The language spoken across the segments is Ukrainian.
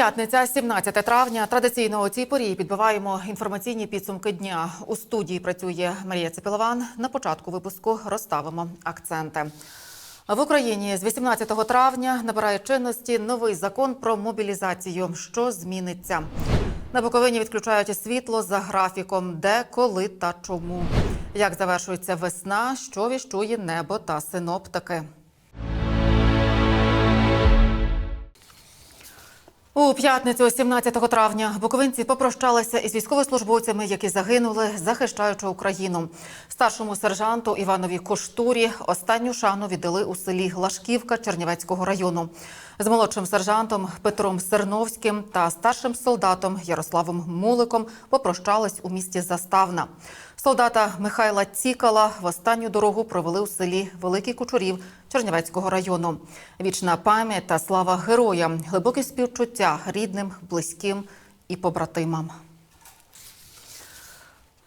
П'ятниця, 17 травня. Традиційно у цій порі підбиваємо інформаційні підсумки дня. У студії працює Марія Цепілован. На початку випуску розставимо акценти. В Україні з 18 травня набирає чинності новий закон про мобілізацію. Що зміниться? На Буковині відключають світло за графіком, де, коли та чому. Як завершується весна, що віщує небо та синоптики. У п'ятницю, 17 травня, буковинці попрощалися із військовослужбовцями, які загинули, захищаючи Україну. Старшому сержанту Іванові Коштурі останню шану віддали у селі Глашківка Чернівецького району. З молодшим сержантом Петром Серновським та старшим солдатом Ярославом Муликом попрощались у місті Заставна. Солдата Михайла Цікала в останню дорогу провели у селі Великий Кучурів Чернівецького району. Вічна пам'ять та слава героям, глибокі співчуття рідним, близьким і побратимам.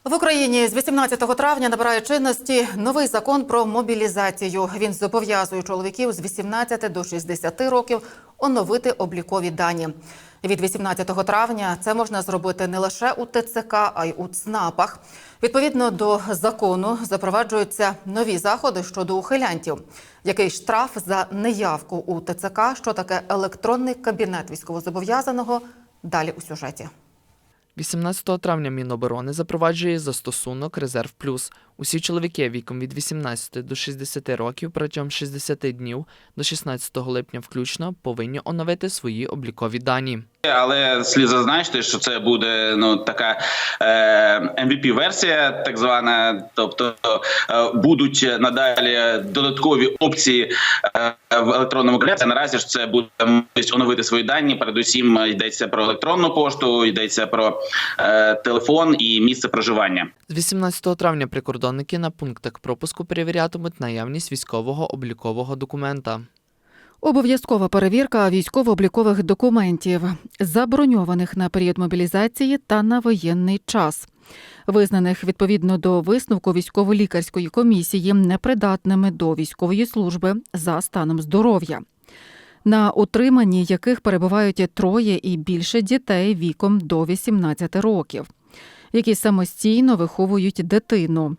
В Україні з 18 травня набирає чинності новий закон про мобілізацію. Він зобов'язує чоловіків з 18 до 60 років оновити облікові дані. Від 18 травня це можна зробити не лише у ТЦК, а й у ЦНАПах. Відповідно до закону запроваджуються нові заходи щодо ухилянтів. Який штраф за неявку у ТЦК? Що таке електронний кабінет військовозобов'язаного? Далі у сюжеті. 18 травня Міноборони запроваджує застосунок Резерв Плюс. Усі чоловіки віком від 18 до 60 років протягом 60 днів до 16 липня включно повинні оновити свої облікові дані. Але слід зазначити, що це буде ну така е, MVP версія, так звана. Тобто е, будуть надалі додаткові опції е, в електронному кабінеті. Наразі ж це буде можливість оновити свої дані. Передусім йдеться про електронну пошту, йдеться про е, телефон і місце проживання. З 18 травня прикордонники на пунктах пропуску перевірятимуть наявність військового облікового документа. Обов'язкова перевірка військово-облікових документів, заброньованих на період мобілізації та на воєнний час, визнаних відповідно до висновку військово-лікарської комісії непридатними до військової служби за станом здоров'я, на утриманні яких перебувають троє і більше дітей віком до 18 років, які самостійно виховують дитину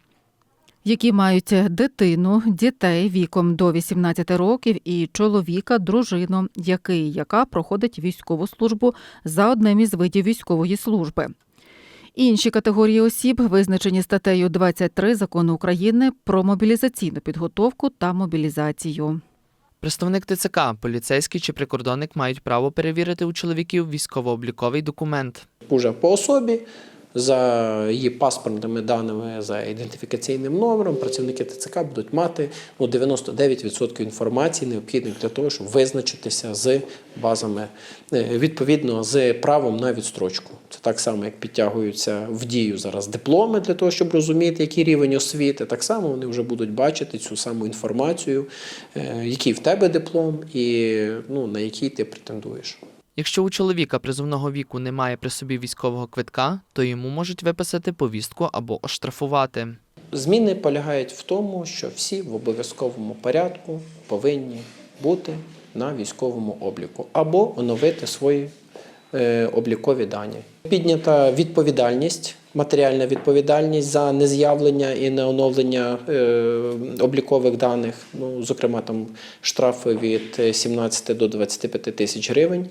які мають дитину, дітей віком до 18 років і чоловіка, дружину, який яка проходить військову службу за одним із видів військової служби. Інші категорії осіб визначені статтею 23 закону України про мобілізаційну підготовку та мобілізацію. Представник ТЦК, поліцейський чи прикордонник мають право перевірити у чоловіків військово-обліковий документ. уже по особі. За її паспортними даними, за ідентифікаційним номером, працівники ТЦК будуть мати ну, 99% інформації, необхідних для того, щоб визначитися з базами, е, відповідно з правом на відстрочку. Це так само, як підтягуються в дію зараз дипломи для того, щоб розуміти, який рівень освіти. Так само вони вже будуть бачити цю саму інформацію, е, який в тебе диплом і ну, на який ти претендуєш. Якщо у чоловіка призовного віку немає при собі військового квитка, то йому можуть виписати повістку або оштрафувати. Зміни полягають в тому, що всі в обов'язковому порядку повинні бути на військовому обліку або оновити свої е, облікові дані. Піднята відповідальність, матеріальна відповідальність за нез'явлення і неоновлення е, облікових даних. Ну, зокрема, там штрафи від 17 до 25 тисяч гривень.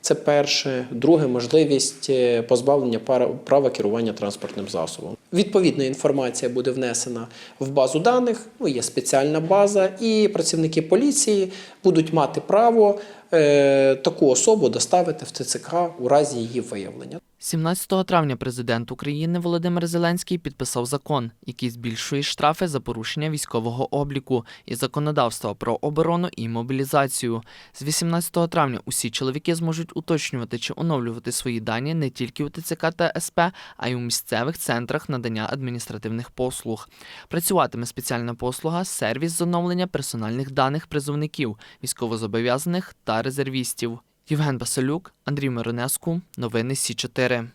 Це перше. Друге можливість е, позбавлення права керування транспортним засобом. Відповідна інформація буде внесена в базу даних. Ну, є спеціальна база, і працівники поліції будуть мати право е, таку особу доставити в ТЦК у разі її виявлення. 17 травня президент України Володимир Зеленський підписав закон, який збільшує штрафи за порушення військового обліку і законодавства про оборону і мобілізацію. З 18 травня усі чоловіки зможуть уточнювати чи оновлювати свої дані не тільки у ТЦК та СП, а й у місцевих центрах надання адміністративних послуг. Працюватиме спеціальна послуга сервіс з оновлення персональних даних призовників, військовозобов'язаних та резервістів. Євген Басилюк, Андрій Миронеску. Новини Сі 4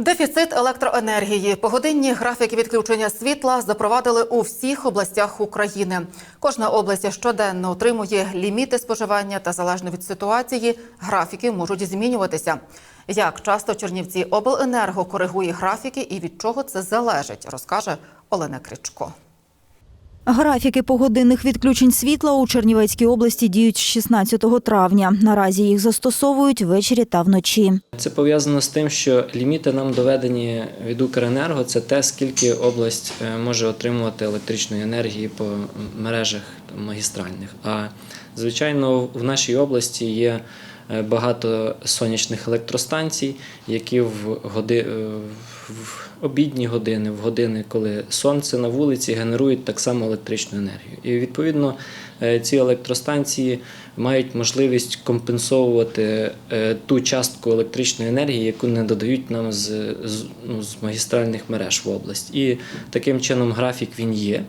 Дефіцит електроенергії. Погодинні графіки відключення світла запровадили у всіх областях України. Кожна область щоденно отримує ліміти споживання та залежно від ситуації графіки можуть змінюватися. Як часто Чернівці обленерго коригує графіки і від чого це залежить, розкаже Олена Кричко. Графіки погодинних відключень світла у Чернівецькій області діють з 16 травня. Наразі їх застосовують ввечері та вночі. Це пов'язано з тим, що ліміти нам доведені від Укренерго. Це те, скільки область е, може отримувати електричної енергії по мережах магістральних. А звичайно, в нашій області є багато сонячних електростанцій, які в, годи, е, в обідні години, в години, коли сонце на вулиці, генерують так само електричну енергію. І відповідно е, ці електростанції мають можливість компенсовувати е, ту частку електричної енергії, яку не додають нам з, з, ну, з магістральних мереж в область. І таким чином графік він є.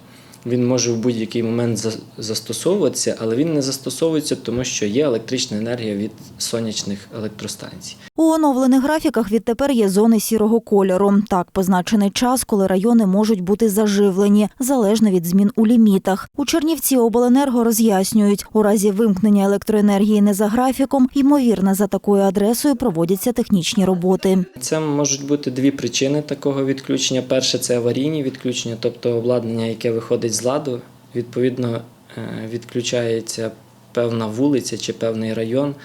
Він може в будь-який момент за- застосовуватися, але він не застосовується, тому що є електрична енергія від сонячних електростанцій. У оновлених графіках відтепер є зони сірого кольору. Так позначений час, коли райони можуть бути заживлені, залежно від змін у лімітах. У Чернівці обленерго роз'яснюють, у разі вимкнення електроенергії не за графіком, ймовірно, за такою адресою проводяться технічні роботи. Це можуть бути дві причини такого відключення. Перше це аварійні відключення, тобто обладнання, яке виходить з ладу, відповідно е, відключається певна вулиця чи певний район.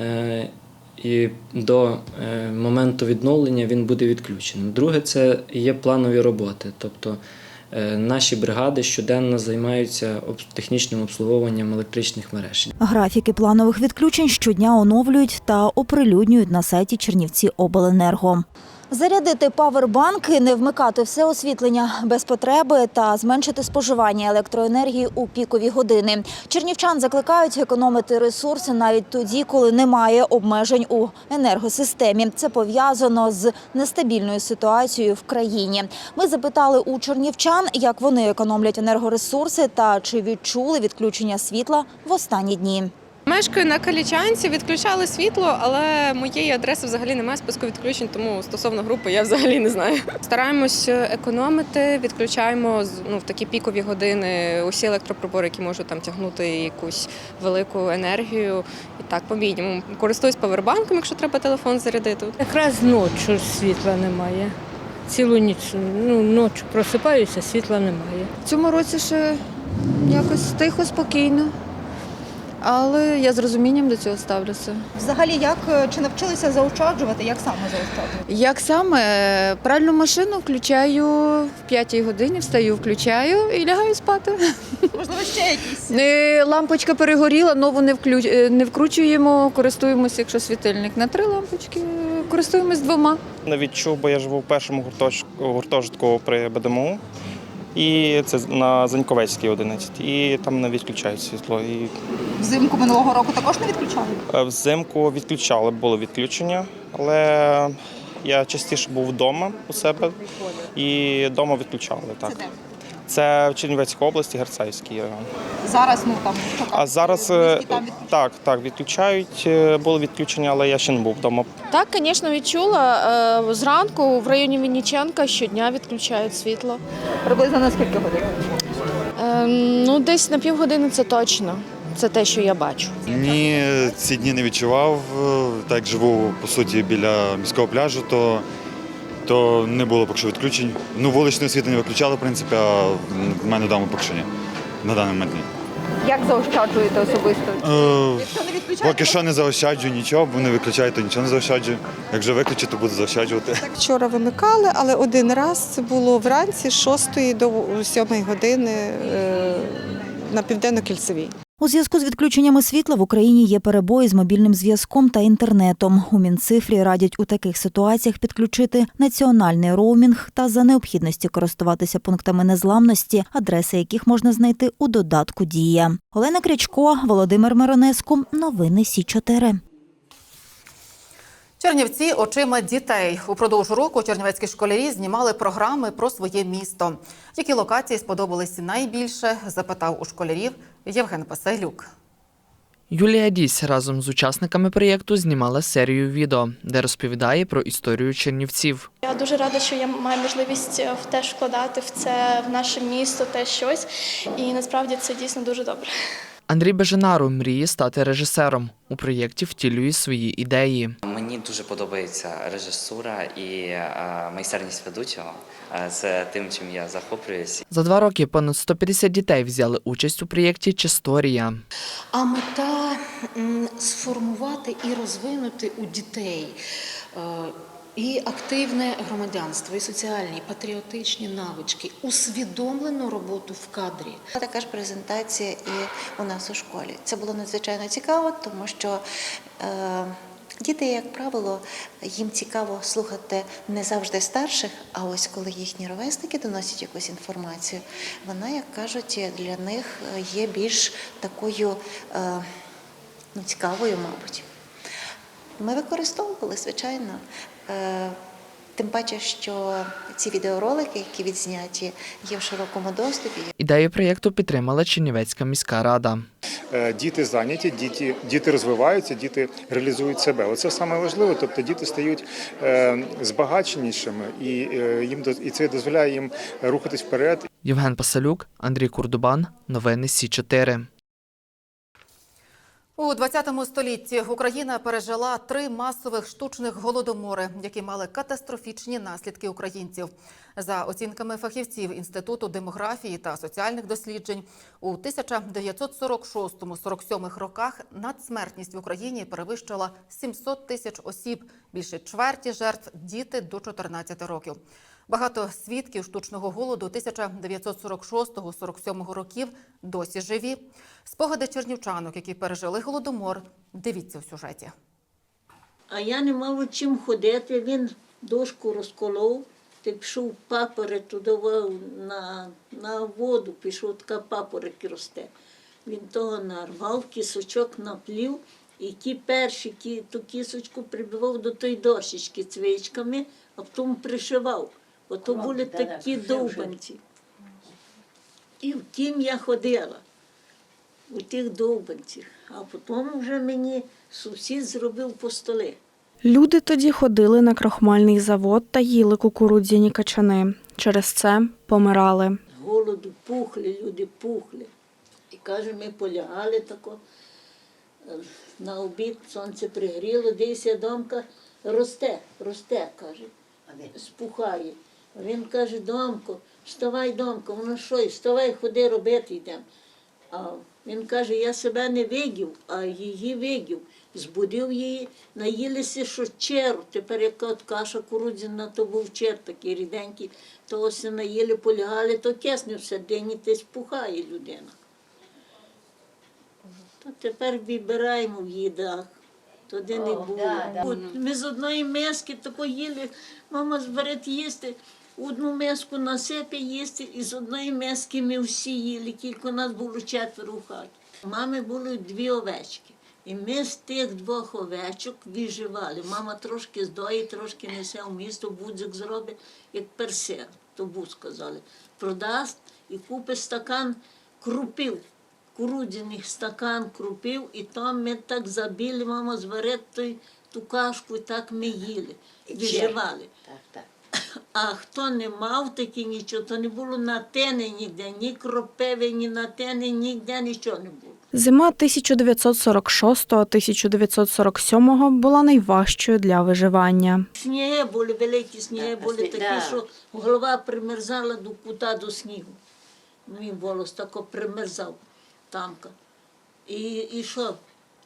е, І до е, моменту відновлення він буде відключеним. Друге, це є планові роботи. Тобто наші бригади щоденно займаються технічним обслуговуванням електричних мереж. Графіки планових відключень щодня оновлюють та оприлюднюють на сайті Чернівці Обленерго. Зарядити павербанк, не вмикати все освітлення без потреби та зменшити споживання електроенергії у пікові години. Чернівчан закликають економити ресурси навіть тоді, коли немає обмежень у енергосистемі. Це пов'язано з нестабільною ситуацією в країні. Ми запитали у чернівчан, як вони економлять енергоресурси та чи відчули відключення світла в останні дні. Мешкаю на Калічанці, відключали світло, але моєї адреси взагалі немає списку відключень, тому стосовно групи я взагалі не знаю. Стараємось економити, відключаємо ну, в такі пікові години усі електроприбори, які можуть там тягнути якусь велику енергію. І так, по мінімуму. Користуюсь павербанком, якщо треба телефон зарядити. Якраз ночі світла немає. Цілу ніч, ну, ночі просипаюся, світла немає. В цьому році ще якось тихо, спокійно. Але я з розумінням до цього ставлюся. Взагалі, як чи навчилися заощаджувати? Як саме заощаджувати? Як саме пральну машину включаю в п'ятій годині, встаю, включаю і лягаю спати. Можливо, ще якісь Е, Лампочка перегоріла, нову не включ... е, не вкручуємо, користуємося, якщо світильник на три лампочки, е, користуємось двома. Не відчув, бо я живу в першому гуртожитку при БДМУ. І це на Заньковецькій 11. І там не відключають світло. І взимку минулого року також не відключали. е, взимку відключали, було відключення, але я частіше був вдома у себе і вдома відключали. Так. Це в Чернівецькій області, Герцаївський район. Зараз ну там А зараз е, так, так, відключають. Е, Було відключення, але я ще не був вдома. Так, звісно, відчула. Е, Зранку в районі Вінниченка щодня відключають світло. приблизно на скільки годин? Ну, десь на півгодини це точно. Це те, що я бачу. Ні, ці дні не відчував. Так як живу по суті біля міського пляжу, то, то не було поки що відключень. Ну, вуличне світло не виключали, в принципі, а в мене вдома поки що ні. На даний момент ні. Як заощаджуєте особисто? Е, Якщо не відключаєте, поки що не заощаджую нічого, бо не виключаю, то нічого не заощаджую. Як вже виключу, то буду заощаджувати. Вчора вимикали, але один раз це було вранці з 6 до 7 години е, на південно-кільцевій. У зв'язку з відключеннями світла в Україні є перебої з мобільним зв'язком та інтернетом. У Мінцифрі радять у таких ситуаціях підключити національний роумінг та за необхідності користуватися пунктами незламності, адреси яких можна знайти у додатку Дія. Олена Крячко, Володимир Миронеску. Новини Сі 4 Чернівці очима дітей. Упродовж року чернівецькі школярі знімали програми про своє місто. Які локації сподобались найбільше? Запитав у школярів Євген Пасайлюк. Юлія Дісь разом з учасниками проєкту знімала серію відео, де розповідає про історію Чернівців. Я дуже рада, що я маю можливість е, в теж вкладати в це в наше місто, те щось. І насправді це дійсно дуже добре. Андрій Беженару мріє стати режисером. У проєкті втілює свої ідеї. Мені дуже подобається режисура і е, майстерність ведучого. Е, Це тим, чим я захоплююсь. За два роки понад 150 дітей взяли участь у проєкті Чисторія. А мета сформувати і розвинути у дітей е, і активне громадянство, і соціальні, і патріотичні навички, усвідомлену роботу в кадрі. Така ж презентація і у нас у школі. Це було надзвичайно цікаво, тому що е, діти, як правило, їм цікаво слухати не завжди старших, а ось коли їхні ровесники доносять якусь інформацію, вона, як кажуть, для них є більш такою е, ну, цікавою, мабуть. Ми використовували, звичайно. Е, Тим паче, що ці відеоролики, які відзняті, є в широкому доступі. Ідею проєкту підтримала Чернівецька міська рада. Е, Діти зайняті, діти, діти розвиваються, діти реалізують себе. Оце саме важливе. Тобто діти стають е, збагаченішими, і їм до- і це дозволяє їм рухатись вперед Євген Пасалюк, Андрій Курдубан. Новини Сі 4 У 20 столітті Україна пережила три масових штучних голодомори, які мали катастрофічні наслідки українців. За оцінками фахівців Інституту демографії та соціальних досліджень, у 1946-47 роках надсмертність в Україні перевищила 700 тисяч осіб. Більше чверті жертв діти до 14 років. Багато свідків штучного голоду 1946-47 років досі живі. Спогади чернівчанок, які пережили голодомор, дивіться в сюжеті. А я не мав чим ходити. Він дошку розколов, ти пішов папороть туди на, на воду, пішов така папороть росте. Він того нарвав, кісочок наплів, і ті перші кі, ту кісочку прибивав до тої дощечки цвичками, а потім пришивав. Ото були такі довбанці. І в тім я ходила, у тих довбанцях. А потім вже мені сусід зробив по столи. Люди тоді ходили на крохмальний завод та їли кукурудзяні качани. Через це помирали. Голоду пухли, люди пухли. І каже, ми полягали тако на обід, сонце пригріло, дивися, домка росте, росте, каже, спухає. Він каже, домко, вставай, домко, воно що, і вставай, ходи робити йдемо. А він каже, я себе не видів, а її видів. Збудив її, наїлися, що чер. Тепер яка от каша курудзяна, то був чер такий ріденький, то ось наїли, полягали, то кисне все день, ти спухає людина. То тепер вибираємо в їдах. Туди не було. Ми з одної миски тако їли, мама зберет їсти, одну миску насипе їсти, і з одної миски ми всі їли, тільки нас було четверо в хаті. У мами були дві овечки. І ми з тих двох овечок виживали. Мама трошки здоїть, трошки несе в місто, будзик зробить, як персе, тобу сказали. Продасть і купить стакан крупів курудзяних стакан крупів, і там ми так забили, мама зварить ту кашку, і так ми їли, виживали. А хто не мав такі нічого, то не було на тени ніде, ні кропиви, ні на тени, ніде нічого не було. Зима 1946-1947 була найважчою для виживання. Сніги були, великі сніги були такі, що голова примерзала до кута до снігу. Мій волос тако примерзав тамка. І, і що?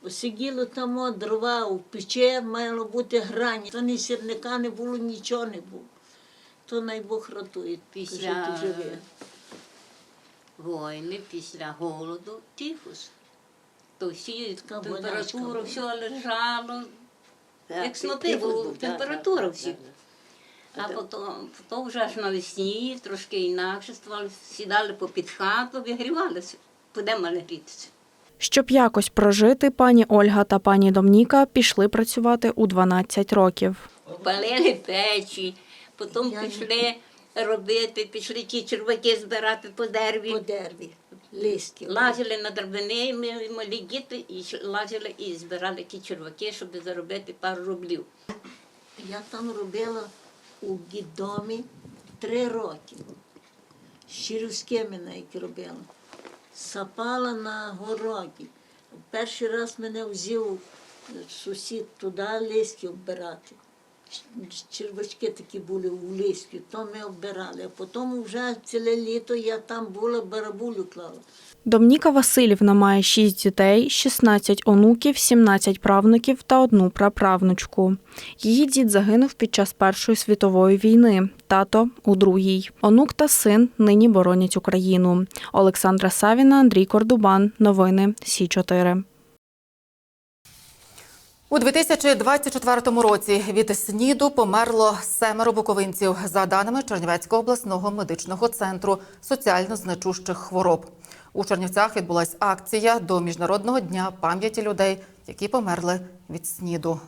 Сиділо там дрова у печі, мало бути грані. То ні сірника не було, нічого не було. То най Бог рятує, Після кажи, війни, після голоду, тифус. То всі температура, все лежало, як ти- снопи, тифус було, температура всі. А потім, потім вже ж навесні трошки інакше ставали, сідали попід хату, вигрівалися, будемо грітися. Щоб якось прожити, пані Ольга та пані Домніка пішли працювати у 12 років. Палили печі, потім пішли робити, пішли ті черваки збирати по дереві. По дереві. листя. Лазили на драбини, ми малі діти, і лазили і збирали ті черваки, щоб заробити пару рублів. Я там робила у дідомі три роки. З Чирівськими навіть робила. Сапала на городі. Перший раз мене взяв сусід туди листя вбирати. Червачки такі були у листі, то ми оббирали. А потім вже ціле літо я там була, барабулю клала. Домніка Васильівна має 6 дітей, 16 онуків, 17 правнуків та одну праправнучку. Її дід загинув під час Першої світової війни, тато у другій. Онук та син нині боронять Україну. Олександра Савіна, Андрій Кордубан. Новини Сі 4 У 2024 році від СНІДу померло семеро буковинців, за даними Чернівецького обласного медичного центру соціально значущих хвороб. У Чернівцях відбулася акція до Міжнародного дня пам'яті людей, які померли від СНІДу.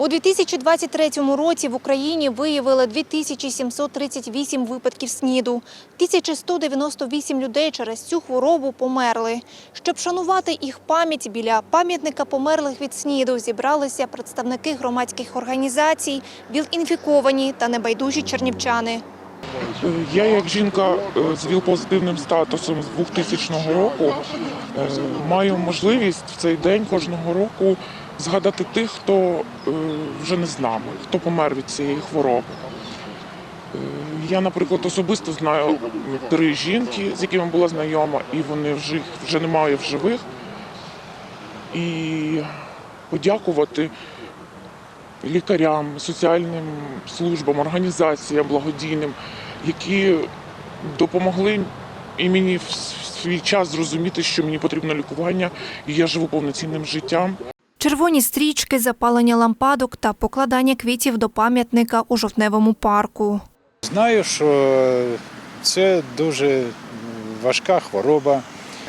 У 2023 році в Україні виявили 2738 випадків СНІДу. 1198 людей через цю хворобу померли. Щоб шанувати їх пам'ять біля пам'ятника померлих від СНІДу зібралися представники громадських організацій, ВІЛ-інфіковані та небайдужі чернівчани. Я як жінка е, з ВІЛ-позитивним статусом з 2000 року е, маю можливість в цей день кожного року згадати тих, хто е, вже не з нами, хто помер від цієї хвороби. Е, Я, наприклад, особисто знаю три жінки, з якими була знайома, і вони вже, вже немає в живих. І подякувати лікарям, соціальним службам, організаціям благодійним, які допомогли і мені в свій час зрозуміти, що мені потрібно лікування, і я живу повноцінним життям. Червоні стрічки, запалення лампадок та покладання квітів до пам'ятника у жовтневому парку. Знаю, що це дуже важка хвороба.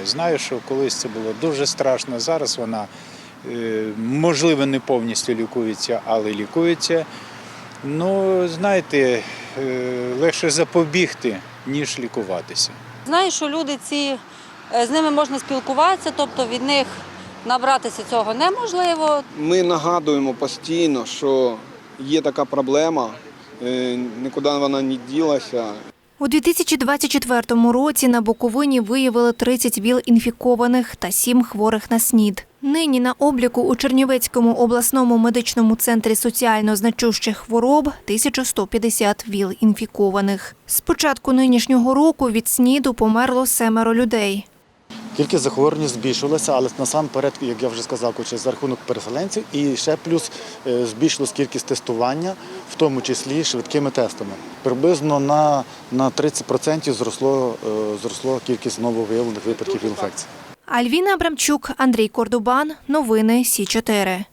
Знаю, що колись це було дуже страшно. Зараз вона, е, можливо, не повністю лікується, але лікується. Ну, знаєте, е, легше запобігти, ніж лікуватися. Знаю, що люди ці е, з ними можна спілкуватися, тобто від них набратися цього неможливо. Ми нагадуємо постійно, що є така проблема, е, нікуди вона не ділася. У 2024 році на Буковині виявили 30 ВІЛ-інфікованих та 7 хворих на СНІД. Нині на обліку у Чернівецькому обласному медичному центрі соціально значущих хвороб 1150 ВІЛ-інфікованих. З початку нинішнього року від СНІДу померло семеро людей. Кількість захворювань збільшилася, але насамперед, як я вже сказав, за рахунок переселенців, і ще плюс е, збільшилась кількість тестування, в тому числі швидкими тестами. Приблизно на, на 30% зросло, е, зросло кількість нововиявлених випадків інфекції. Альвіна Абрамчук, Андрій Кордубан. Новини Сі 4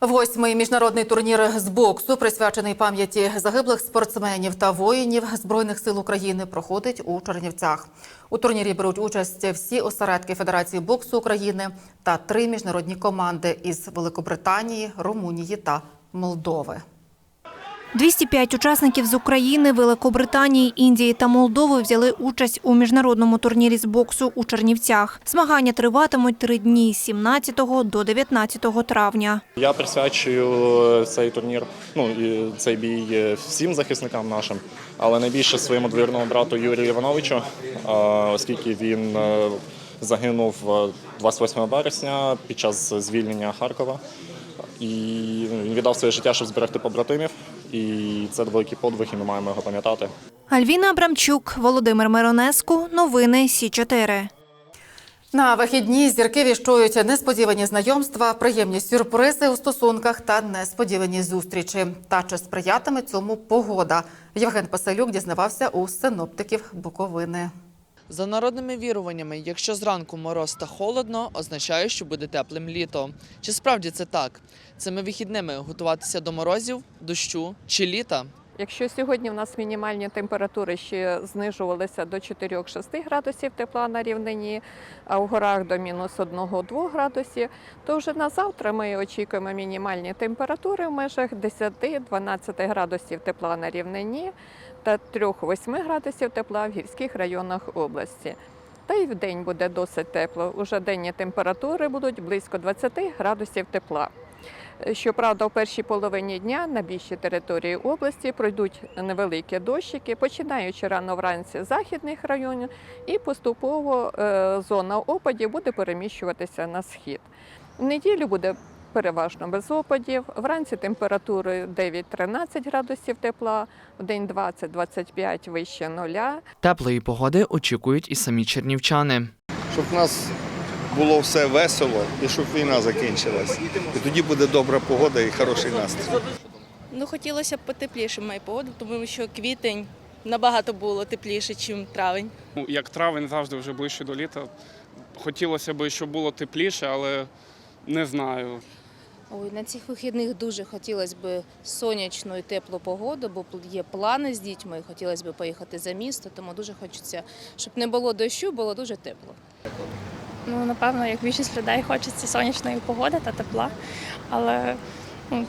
Восьмий міжнародний турнір з боксу, присвячений пам'яті загиблих спортсменів та воїнів Збройних сил України, проходить у Чернівцях. У турнірі беруть участь всі осередки Федерації боксу України та три міжнародні команди із Великобританії, Румунії та Молдови. 205 учасників з України, Великобританії, Індії та Молдови взяли участь у міжнародному турнірі з боксу у Чернівцях. Змагання триватимуть три дні з 17 до 19 травня. Я присвячую цей турнір, ну цей бій е, всім захисникам нашим, але найбільше своєму двоюрному брату Юрію Івановичу, е, оскільки він е, загинув е, 28 березня під час звільнення Харкова. І він віддав своє життя, щоб зберегти побратимів. І це великий подвиг, і ми маємо його пам'ятати. Альвіна Абрамчук, Володимир Миронеску. Новини Сі 4 На вихідні зірки віщують несподівані знайомства, приємні сюрпризи у стосунках та несподівані зустрічі. Та чи сприятиме цьому погода? Євген Паселюк дізнавався у синоптиків Буковини. За народними віруваннями, якщо зранку мороз та холодно, означає, що буде теплим літо. Чи справді це так? Цими вихідними готуватися до морозів, дощу чи літа? Якщо сьогодні в нас мінімальні температури ще знижувалися до 4-6 градусів тепла на рівнині, а в горах до мінус 1-2 градусів, то вже на завтра ми очікуємо мінімальні температури в межах 10-12 градусів тепла на рівнині та 3-8 градусів тепла в гірських районах області. Та й в день буде досить тепло. Уже денні температури будуть близько 20 градусів тепла. Щоправда, в першій половині дня на більшій території області пройдуть невеликі дощики, починаючи рано вранці з західних районів, і поступово е, зона опадів буде переміщуватися на схід. В неділю буде переважно без опадів. Вранці температури 9-13 градусів тепла, в день 20-25 вище нуля. Теплої погоди очікують і самі чернівчани. щоб в нас було все весело і щоб війна закінчилась. І тоді буде добра погода і хороший настрій. Ну, хотілося б потепліше має погода, тому що квітень набагато було тепліше, ніж травень. Ну, Як травень завжди вже ближче до літа. Хотілося б, щоб було тепліше, але не знаю. Ой, на цих вихідних дуже хотілося б сонячну і теплу погоду, бо є плани з дітьми. Хотілося б поїхати за місто, тому дуже хочеться, щоб не було дощу, було дуже тепло. Ну, напевно, як більшість людей хочеться сонячної погоди та тепла, але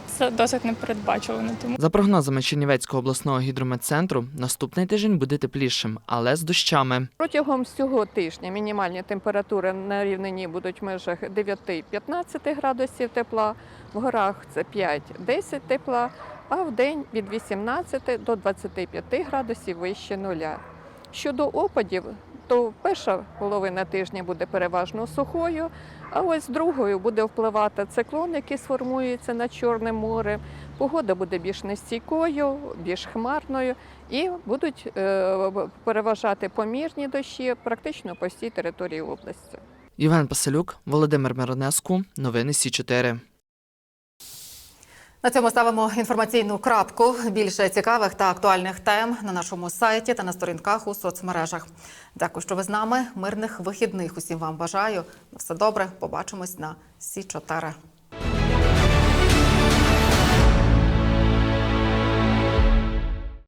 це досить непередбачувано. Тому За прогнозами Чернівецького обласного гідрометцентру, наступний тиждень буде теплішим, але з дощами. Протягом всього тижня мінімальні температури на рівнині будуть в межах 9-15 градусів тепла, в горах це 5-10 тепла, а в день від 18 до 25 градусів вище нуля. Щодо опадів, то перша половина тижня буде переважно сухою, а ось другою буде впливати циклон, який сформується над Чорним морем. Погода буде більш нестійкою, більш хмарною і будуть е, переважати помірні дощі практично по всій території області. Євген Паселюк, Володимир Миронеску, новини Сі 4 На цьому ставимо інформаційну крапку. Більше цікавих та актуальних тем на нашому сайті та на сторінках у соцмережах. Дякую, що ви з нами. Мирних вихідних усім вам бажаю. На все добре. Побачимось на Сі 4